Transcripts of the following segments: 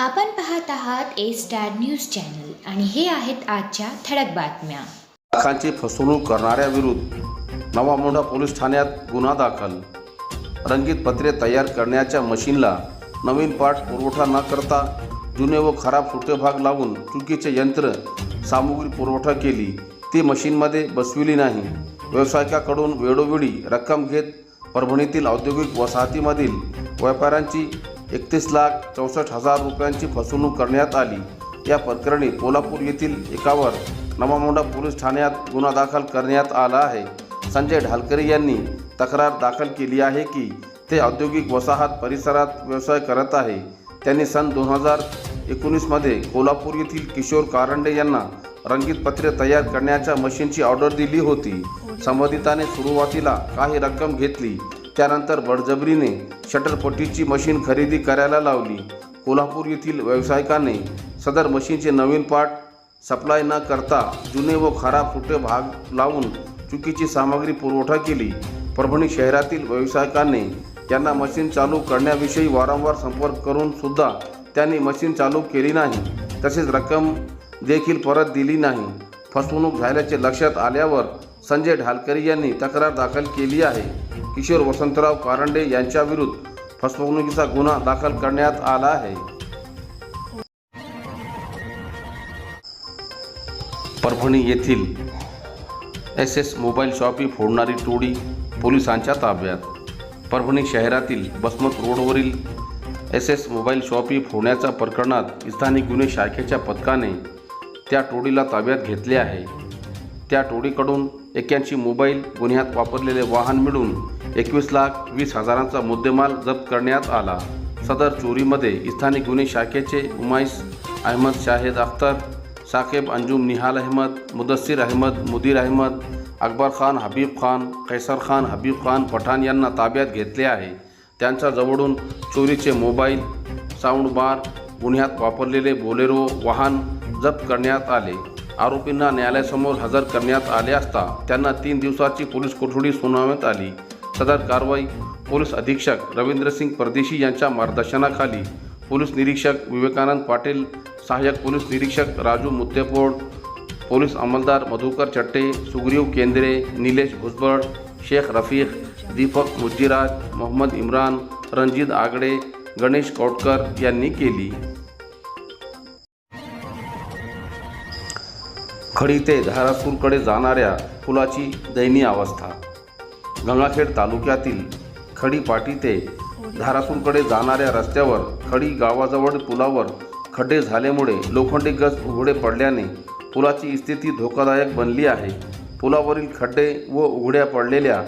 आपण पाहत आहात ए स्टार न्यूज चॅनल आणि हे आहेत आजच्या ठळक बातम्या. लाखांची फसवणूक करणाऱ्याविरुद्ध नवा मोंढा पोलीस ठाण्यात गुन्हा दाखल. रंगीत पत्रे तयार करण्याच्या मशीनला नवीन पाठ पुरवठा न करता जुने व खराब सुटे भाग लावून चुकीचे यंत्र सामुग्री पुरवठा केली. ती मशीनमध्ये बसविली नाही. व्यावसायिकाकडून वेळोवेळी रक्कम घेत परभणीतील औद्योगिक वसाहतीमधील व्यापाऱ्यांची एकतीस लाख चौसष्ट हजार रुपयांची फसवणूक करण्यात आली. या प्रकरणी कोल्हापूर येथील एकावर नवामोंडा पोलीस ठाण्यात गुन्हा दाखल करण्यात आला आहे. संजय ढालकरे यांनी तक्रार दाखल केली आहे की ते औद्योगिक वसाहत परिसरात व्यवसाय करत आहे. त्यांनी सन दोन हजार एकोणीसमध्ये कोल्हापूर येथील किशोर कारंडे यांना रंगीत पत्रे तयार करण्याच्या मशीनची ऑर्डर दिली होती. संबंधिताने सुरुवातीला काही रक्कम घेतली. त्यानंतर बळजबरीने शटरपट्टीची मशीन खरेदी करायला लावली. कोल्हापूर येथील व्यावसायिकाने सदर मशीनचे नवीन पार्ट सप्लाय न करता जुने व खराब फुटे भाग लावून चुकीची सामग्री पुरवठा केली. परभणी शहरातील व्यावसायिकांनी त्यांना मशीन चालू करण्याविषयी वारंवार संपर्क करून सुद्धा त्यांनी मशीन चालू केली नाही. तसेच रक्कम देखील परत दिली नाही. फसवणूक झाल्याचे लक्षात आल्यावर संजय ढालकरी यांनी तक्रार दाखल केली आहे. किशोर वसंतराव कारंडे यांच्याविरुद्ध फसवणुकीचा गुन्हा दाखल करण्यात आला आहे. परभणी येथील एस एस मोबाईल शॉपी फोडणारी टोळी पोलिसांच्या ताब्यात. परभणी शहरातील बसमत रोडवरील एस एस मोबाईल शॉपी फोडण्याच्या प्रकरणात स्थानिक गुन्हे शाखेच्या पथकाने त्या टोळीला ताब्यात घेतले आहे. त्या टोळीकडून एक्क्याऐंशी मोबाईल गुन्ह्यात वापरलेले वाहन मिळून एकवीस लाख वीस हजारांचा मुद्देमाल जप्त करण्यात आला. सदर चोरीमध्ये स्थानिक गुन्हे शाखेचे उमाईस अहमद शाहिद अख्तर साकेब अंजुम निहाल अहमद मुदस्सीर अहमद मुदीर अहमद अकबर खान हबीब खान कैसर खान हबीब खान पठाण यांना ताब्यात घेतले आहे. त्यांच्या जवळून चोरीचे मोबाईल साऊंड बार गुन्ह्यात वापरलेले बोलेरो वाहन जप्त करण्यात आले. आरोपींना न्यायालयासमोर हजर करण्यात आले असता त्यांना तीन दिवसाची पोलीस कोठडी सुनावण्यात आली. सदर कारवाई पोलीस अधीक्षक रवींद्रसिंग परदेशी यांच्या मार्गदर्शनाखाली पोलीस निरीक्षक विवेकानंद पाटील सहाय्यक पोलीस निरीक्षक राजू मुत्तेपोड पोलीस अंमलदार मधुकर चट्टे सुग्रीव केंद्रे निलेश भुजबळ शेख रफीक दीपक मुज्जीराज मोहम्मद इम्रान रणजित आगडे गणेश कौटकर यांनी केली. खडी ते धारासूरकडे जाणाऱ्या पुलाची दयनीय अवस्था. गंगाखेड तालुक्यातील खडीपाटी ते धारासूरकडे जाणाऱ्या रस्त्यावर खडी गावाजवळ पुलावर खड्डे झाल्यामुळे लोखंडी गज उघडे पडल्याने पुलाची स्थिती धोकादायक बनली आहे. पुलावरील खड्डे व उघड्या पडलेल्या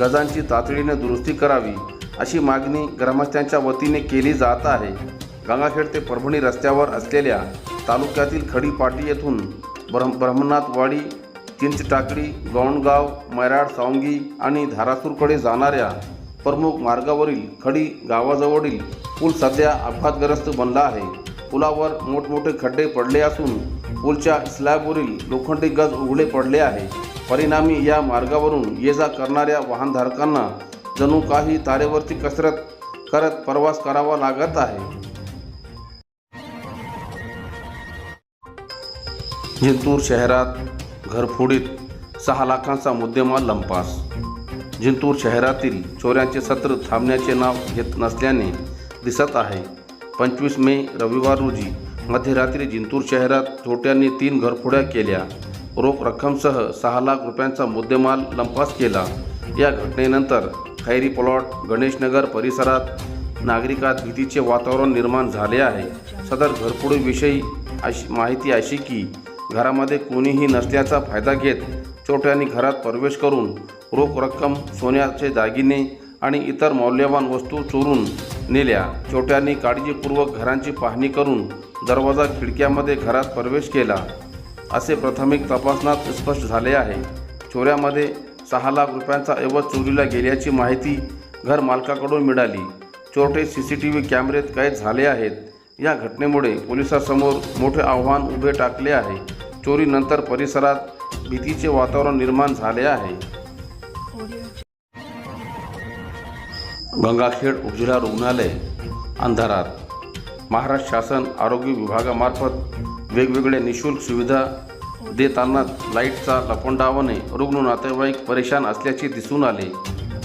गजांची तातडीने दुरुस्ती करावी अशी मागणी ग्रामस्थांच्या वतीने केली जात आहे. गंगाखेड ते परभणी रस्त्यावर असलेल्या तालुक्यातील खडी पाटी येथून ब्रह्म ब्रह्मनाथवाडी चिंचटाकडी गौंडगाव मैराड सावंगी आणि धारासूरकडे जाणाऱ्या प्रमुख मार्गावरील खडी गावाजवळील पूल सध्या अपघातग्रस्त बनला आहे. पुलावर मोठमोठे खड्डे पडले असून पूलच्या स्लॅबवरील लोखंडी गज उघडे पडले आहे. परिणामी या मार्गावरून ये जा करणाऱ्या वाहनधारकांना जणू काही तारेवरची कसरत करत प्रवास करावा लागत आहे. जिंतूर शहरात घरफोडीत सहा लाखांचा मुद्देमाल लंपास. जिंतूर शहरातील चोऱ्यांचे सत्र थांबण्याचे नाव घेत नसल्याने दिसत आहे. पंचवीस मे रविवार रोजी मध्यरात्री जिंतूर शहरात चोट्यांनी तीन घरफोड्या केल्या. रोख रक्कमसह सहा लाख रुपयांचा मुद्देमाल लंपास केला. या घटनेनंतर खैरी प्लॉट गणेशनगर परिसरात नागरिकात भीतीचे वातावरण निर्माण झाले आहे. सदर घरफोडीविषयी अशी माहिती अशी की घरामध्ये कोणीही नसल्याचा फायदा घेत चोरट्यांनी घरात प्रवेश करून रोख रक्कम सोन्याचे दागिने आणि इतर मौल्यवान वस्तू चोरून नेल्या. छोट्यांनी काळजीपूर्वक घरांची पाहणी करून दरवाजा खिडक्यामध्ये घरात प्रवेश केला. असे प्राथमिक तपासणात स्पष्ट झाले आहे. चोऱ्यामध्ये सहा लाख रुपयांचा ऐवज चोरीला गेल्याची माहिती घर मालकाकडून मिळाली. चोरटे सी सी टी व्ही कॅमेरेत कैद झाले आहेत. या घटनेमुळे पोलिसांसमोर मोठे आव्हान उभे टाकले आहे. चोरीनंतर परिसरात भीतीचे वातावरण निर्माण झाले आहे. गंगाखेड उपजिल्हा रुग्णालय अंधारात. महाराष्ट्र शासन आरोग्य विभागामार्फत वेगवेगळ्या निशुल्क सुविधा देताना लाईटचा लपंडावाने रुग्ण नातेवाईक परेशान असल्याचे दिसून आले.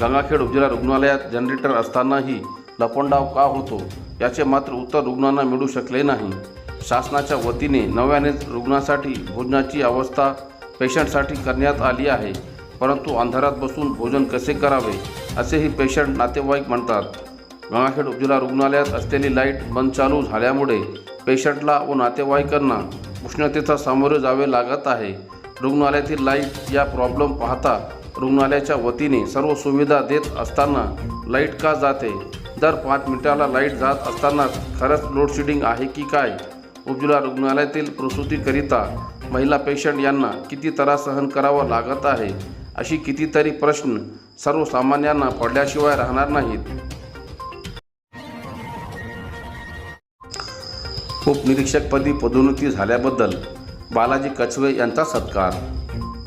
गंगाखेड उपजिल्हा रुग्णालयात जनरेटर असतानाही लपंडाव का होतो? याचे मात्र उत्तर रुग्णांना मिळू शकले नाही. शासनाच्या वतीने नव्यानेच रुग्णासाठी भोजनाची अवस्था पेशंटसाठी करण्यात आली आहे. परंतु अंधारात बसून भोजन कसे करावे असेही पेशंट नातेवाईक म्हणतात. गंगाखेड उपजिल्हा रुग्णालयात असलेली लाइट बंद चालू झाल्यामुळे पेशंटला व नातेवाईकांना उष्णतेचा सामोरे जावे लागत आहे. रुग्णालयातील लाइट या प्रॉब्लेम पाहता रुग्णालयाच्या वतीने सर्व सुविधा देत असताना लाइट का जाते? दर पाच मिनिटाला लाइट जात असताना खरंच लोडशेडिंग आहे की काय? उपजिल्हा रुग्णालयातील प्रसूतीकरिता महिला पेशंट यांना किती त्रास सहन करावा लागत आहे अशी कितीतरी प्रश्न सर्वसामान्यांना पडल्याशिवाय राहणार नाहीत. उपनिरीक्षकपदी पदोन्नती झाल्याबद्दल बालाजी कचवे यांचा सत्कार.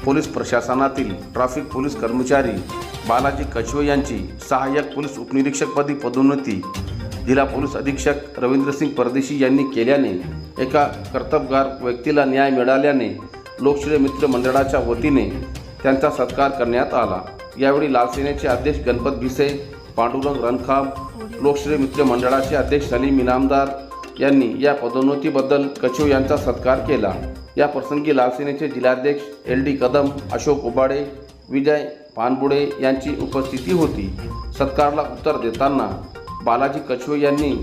पोलीस प्रशासनातील ट्रॅफिक पोलीस कर्मचारी बालाजी कचवे यांची सहाय्यक पोलीस उपनिरीक्षकपदी पदोन्नती जिल्हा पोलीस अधीक्षक रवींद्रसिंग परदेशी यांनी केल्याने एका कर्तबगार व्यक्तीला न्याय मिळाल्याने लोकशाही मित्र मंडळाच्या वतीने त्यांचा सत्कार करण्यात आला. यावेळी लालसेनेचे अध्यक्ष गणपत भिसे पांडुरंग रणखाम लोकशाही मित्र मंडळाचे अध्यक्ष सलीम इनामदार यांनी या पदोन्नतीबद्दल कचो यांचा सत्कार केला. या प्रसंगी लालसेनेचे जिल्हाध्यक्ष एल डी कदम अशोक उबाडे विजय पानबुडे यांची उपस्थिती होती. सत्कारला उत्तर देताना बालाजी कछवे यांनी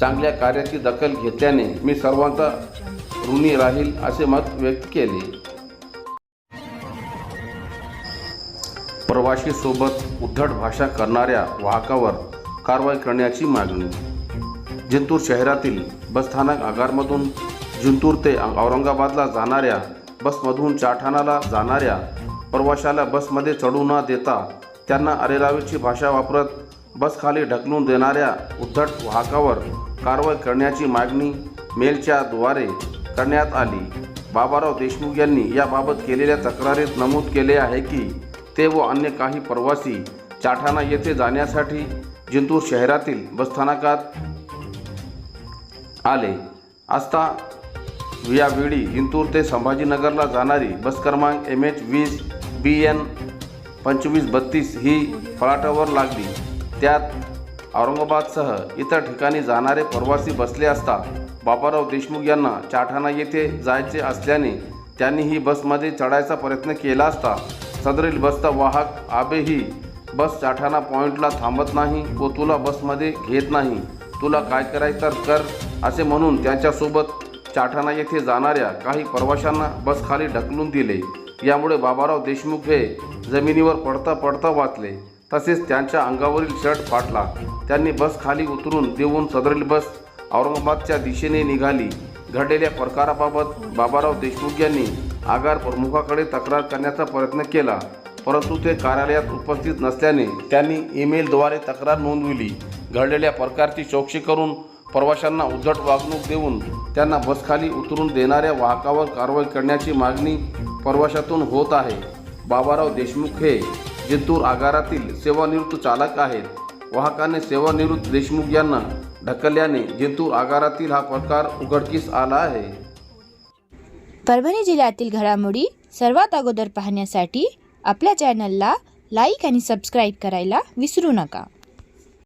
चांगल्या कार्याची दखल घेतल्याने मी सर्वांचा ऋणी राहील असे मत व्यक्त केले. प्रवाशीसोबत उद्धट भाषा करणाऱ्या वाहकावर कारवाई करण्याची मागणी. जिंतूर शहरातील बसस्थानक आगारमधून जिंतूर ते औरंगाबादला जाणाऱ्या बसमधून चाठाणाला जाणाऱ्या प्रवाशाला बसमध्ये चढू न देता त्यांना अरेरावीची भाषा वापरत बसखाली ढकलून देणाऱ्या उद्धट वाहकावर कारवाई करण्याची मागणी मेलच्या द्वारे करण्यात आली. बाबाराव देशमुख यांनी याबाबत केलेल्या तक्रारीत नमूद केले आहे की ते व अन्य काही प्रवासी चाठाणा येथे जाण्यासाठी जिंतूर शहरातील बसस्थानकात आले. असता यावेळी जिंतूर ते संभाजीनगरला जाणारी बस क्रमांक एम एच वीस बी एन पंचवीस बत्तीस ही फलाटावर लागली. त्यात औरंगाबादसह इतर ठिकाणी जाणारे प्रवासी बसले असता बाबाराव देशमुख यांना चाठाणा येथे जायचे असल्याने त्यांनी ही बसमध्ये चढायचा प्रयत्न केला असता सदरील बसचा वाहक आबेही बस चाठाणा पॉईंटला थांबत नाही व तुला बसमध्ये घेत नाही. तुला काय करायचं तर कर असे म्हणून त्यांच्यासोबत चाठाणा येथे जाणाऱ्या काही प्रवाशांना बस खाली ढकलून दिले. यामुळे बाबाराव देशमुख हे जमिनीवर पडता पडता वाचले. तसेच त्यांच्या अंगावरील शर्ट फाटला. त्यांनी बस खाली उतरून देऊन सदरील बस औरंगाबादच्या दिशेने निघाली. घडलेल्या प्रकाराबाबत बाबाराव देशमुख यांनी आगार प्रमुखाकडे तक्रार करण्याचा प्रयत्न केला. परंतु ते कार्यालयात उपस्थित नसल्याने त्यांनी ईमेलद्वारे तक्रार नोंदविली. घडलेल्या प्रकारची चौकशी करून प्रवाशांना उद्धट वागणूक देऊन त्यांना बसखाली उतरून देणाऱ्या वाहकावर कारवाई करण्याची मागणी प्रवाशातून होत आहे. बाबाराव देशमुख हे जिंतूर आगारातील सेवानिवृत्त चालक आहेत. वाहकाने सेवानिवृत्त देशमुख यांना ढकलल्याने जिंतूर आगारातील हा प्रकार उघडकीस आला आहे. परभणी जिल्ह्यातील घडामोडी सर्वात अगोदर पाहण्यासाठी आपल्या चॅनलला लाईक आणि सबस्क्राईब करायला विसरू नका.